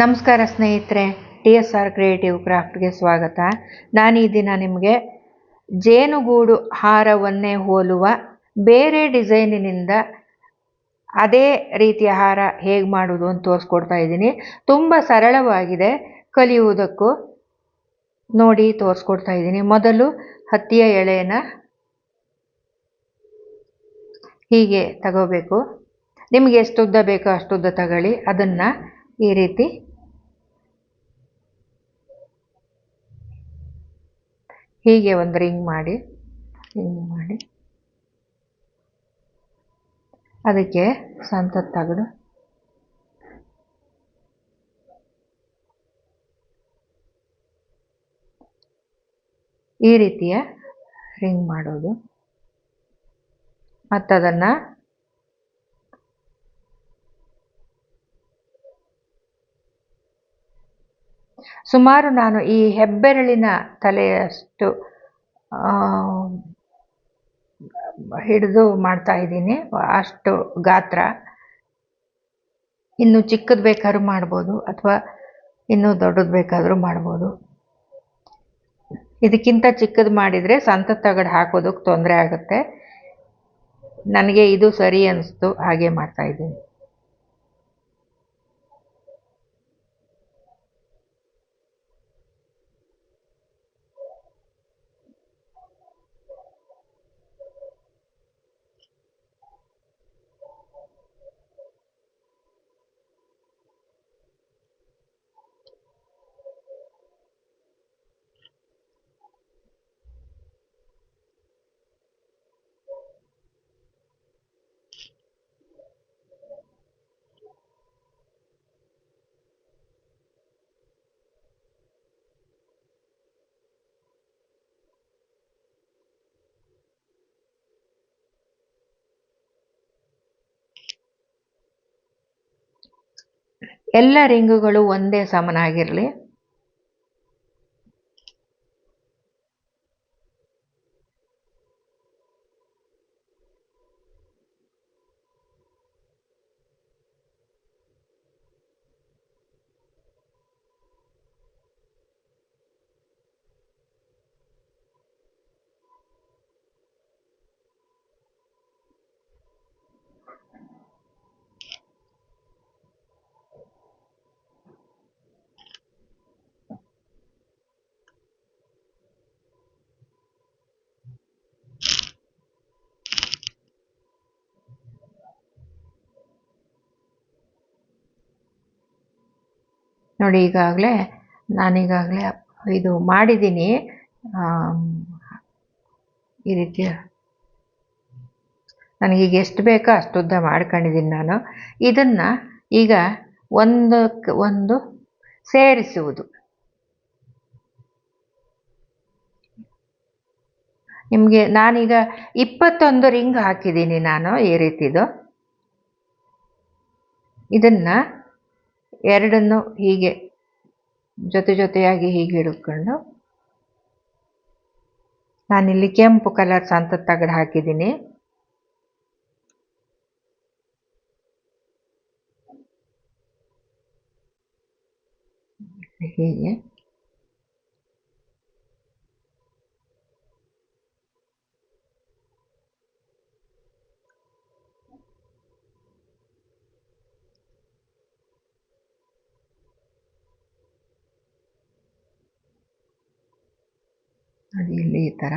ನಮಸ್ಕಾರ ಸ್ನೇಹಿತರೆ T S R creative ಕ್ರಾಫ್ಟ್ಗೆ ಸ್ವಾಗತ. ನಾನು ಈ ದಿನ ನಿಮಗೆ ಜೇನುಗೂಡು ಹಾರವನ್ನೇ ಹೋಲುವ ಬೇರೆ ಡಿಸೈನಿನಿಂದ ಅದೇ ರೀತಿಯ ಹಾರ ಹೇಗೆ ಮಾಡುವುದು ಅಂತ ತೋರಿಸ್ಕೊಡ್ತಾ ಇದ್ದೀನಿ. ತುಂಬ ಸರಳವಾಗಿದೆ, ಕಲಿಯುವುದಕ್ಕೂ ನೋಡಿ ತೋರಿಸ್ಕೊಡ್ತಾ ಇದ್ದೀನಿ. ಮೊದಲು ಹತ್ತಿಯ ಎಳೆಯನ್ನು ಹೀಗೆ ತಗೋಬೇಕು. ನಿಮಗೆ ಎಷ್ಟು ಉದ್ದ ಬೇಕೋ ಅಷ್ಟು ಉದ್ದ ತಗೊಳ್ಳಿ. ಅದನ್ನು ಈ ರೀತಿ ಹೀಗೆ ಒಂದು ರಿಂಗ್ ಮಾಡಿ ರಿಂಗ್ ಮಾಡಿ. ಅದಕ್ಕೆ ಸಂತ ತಗಡು. ಈ ರೀತಿಯ ರಿಂಗ್ ಮಾಡೋದು. ಮತ್ತದನ್ನು ಸುಮಾರು ನಾನು ಈ ಹೆಬ್ಬೆರಳಿನ ತಲೆಯಷ್ಟು ಹಿಡಿದು ಮಾಡ್ತಾ ಇದ್ದೀನಿ. ಅಷ್ಟು ಗಾತ್ರ. ಇನ್ನು ಚಿಕ್ಕದು ಬೇಕಾದ್ರೂ ಮಾಡ್ಬೋದು, ಅಥವಾ ಇನ್ನೂ ದೊಡ್ಡದು ಬೇಕಾದರೂ ಮಾಡ್ಬೋದು. ಇದಕ್ಕಿಂತ ಚಿಕ್ಕದು ಮಾಡಿದರೆ ಸಂತ ತಗಡು ಹಾಕೋದಕ್ಕೆ ತೊಂದರೆ ಆಗುತ್ತೆ. ನನಗೆ ಇದು ಸರಿ ಅನಿಸ್ತು, ಹಾಗೆ ಮಾಡ್ತಾ ಎಲ್ಲ ರಿಂಗುಗಳು ಒಂದೇ ಸಮನಾಗಿರಲಿ. ನೋಡಿ, ಈಗಾಗಲೇ ನಾನೀಗಾಗಲೇ ಇದು ಮಾಡಿದ್ದೀನಿ. ಈ ರೀತಿ ನನಗೀಗ ಎಷ್ಟು ಬೇಕೋ ಅಷ್ಟು ಉದ್ದ ಮಾಡ್ಕೊಂಡಿದ್ದೀನಿ ನಾನು. ಇದನ್ನು ಈಗ ಒಂದಕ್ಕೆ ಒಂದು ಸೇರಿಸುವುದು. ನಿಮಗೆ ನಾನೀಗ ಇಪ್ಪತ್ತೊಂದು ರಿಂಗ್ ಹಾಕಿದ್ದೀನಿ ನಾನು ಈ ರೀತಿದು. ಇದನ್ನು ಎರಡನ್ನು ಹೀಗೆ ಜೊತೆ ಜೊತೆಯಾಗಿ ಹೀಗೆ ಹಿಡ್ಕೊಂಡು ನಾನಿಲ್ಲಿ ಕೆಂಪು ಕಲರ್ ಅಂತ ತಗಡು ಹಾಕಿದ್ದೀನಿ. ಹೀಗೆ. ನೋಡಿ ಇಲ್ಲಿ ಈ ಥರ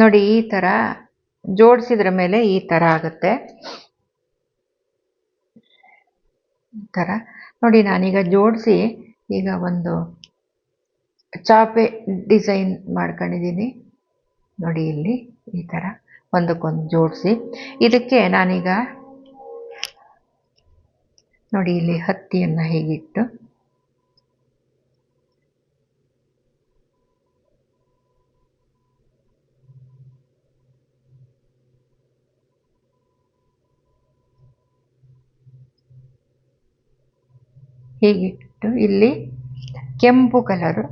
ನೋಡಿ, ಈ ಥರ ಜೋಡಿಸಿದ್ರ ಮೇಲೆ ಈ ಥರ ಆಗುತ್ತೆ. ಈ ಥರ ನೋಡಿ, ನಾನೀಗ ಜೋಡಿಸಿ ಈಗ ಒಂದು ಚಾಪೆ ಡಿಸೈನ್ ಮಾಡ್ಕೊಂಡಿದ್ದೀನಿ. ನೋಡಿ, ಇಲ್ಲಿ ಈ ಥರ ಒಂದಕ್ಕೊಂದು ಜೋಡಿಸಿ. ಇದಕ್ಕೆ ನಾನೀಗ ನೋಡಿ, ಇಲ್ಲಿ ಹತ್ತಿಯನ್ನು ಹೀಗಿಟ್ಟು ಹೀಗಿಟ್ಟು ಇಲ್ಲಿ ಕೆಂಪು ಕಲರು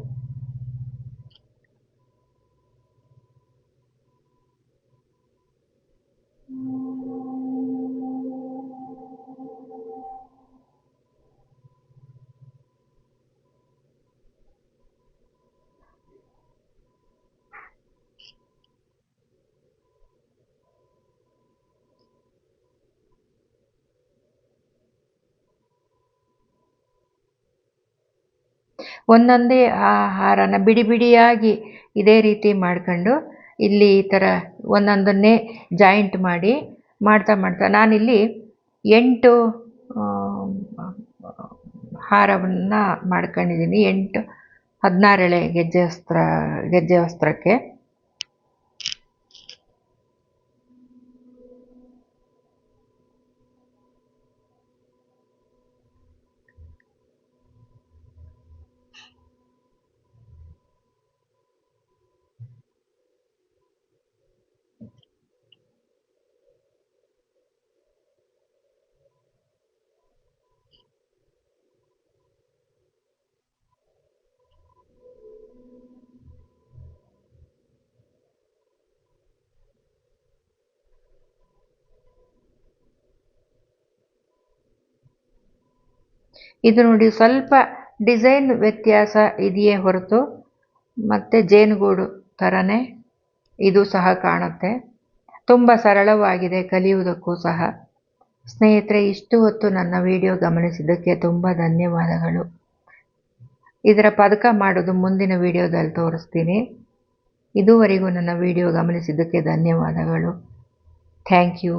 ಒಂದೊಂದೇ ಆಹಾರನ ಹಾರನ ಬಿಡಿ ಬಿಡಿಯಾಗಿ ಇದೇ ರೀತಿ ಮಾಡ್ಕೊಂಡು ಇಲ್ಲಿ ಈ ಥರ ಒಂದೊಂದನ್ನೇ ಜಾಯಿಂಟ್ ಮಾಡಿ ಮಾಡ್ತಾ ಮಾಡ್ತಾ ನಾನಿಲ್ಲಿ ಎಂಟು ಹಾರವನ್ನು ಮಾಡ್ಕೊಂಡಿದ್ದೀನಿ. ಎಂಟು ಹದಿನಾರೆಳೆ ಗೆಜ್ಜೆ ವಸ್ತ್ರ, ಗೆಜ್ಜೆ ವಸ್ತ್ರಕ್ಕೆ. ಇದು ನೋಡಿ ಸ್ವಲ್ಪ ಡಿಸೈನ್ ವ್ಯತ್ಯಾಸ ಇದೆಯೇ ಹೊರತು, ಮತ್ತು ಜೇನುಗೂಡು ಥರನೇ ಇದು ಸಹ ಕಾಣುತ್ತೆ. ತುಂಬ ಸರಳವಾಗಿದೆ, ಕಲಿಯುವುದಕ್ಕೂ ಸಹ. ಸ್ನೇಹಿತರೆ, ಇಷ್ಟು ಹೊತ್ತು ನನ್ನ ವಿಡಿಯೋ ಗಮನಿಸಿದ್ದಕ್ಕೆ ತುಂಬ ಧನ್ಯವಾದಗಳು. ಇದರ ಪದಕ ಮಾಡೋದು ಮುಂದಿನ ವಿಡಿಯೋದಲ್ಲಿ ತೋರಿಸ್ತೀನಿ. ಇದುವರೆಗೂ ನನ್ನ ವಿಡಿಯೋ ಗಮನಿಸಿದ್ದಕ್ಕೆ ಧನ್ಯವಾದಗಳು. Thank you.